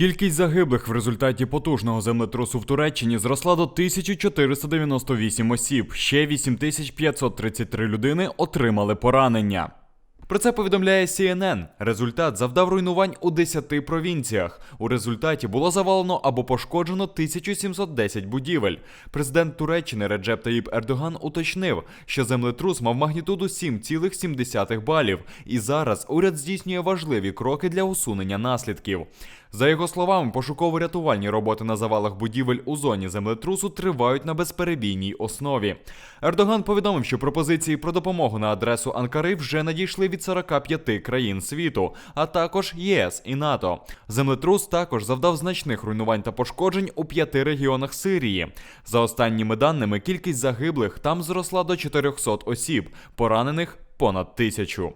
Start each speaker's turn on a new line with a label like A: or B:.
A: Кількість загиблих в результаті потужного землетрусу в Туреччині зросла до 1498 осіб. Ще 8533 людини отримали поранення. Про це повідомляє CNN. Результат завдав руйнувань у 10 провінціях. У результаті було завалено або пошкоджено 1710 будівель. Президент Туреччини Реджеп Таїп Ердоган уточнив, що землетрус мав магнітуду 7,7 балів, і зараз уряд здійснює важливі кроки для усунення наслідків. За його словами, пошуково-рятувальні роботи на завалах будівель у зоні землетрусу тривають на безперебійній основі. Ердоган повідомив, що пропозиції про допомогу на адресу Анкари вже надійшли від 45 країн світу, а також ЄС і НАТО. Землетрус також завдав значних руйнувань та пошкоджень у п'яти регіонах Сирії. За останніми даними, кількість загиблих там зросла до 400 осіб, поранених понад тисячу.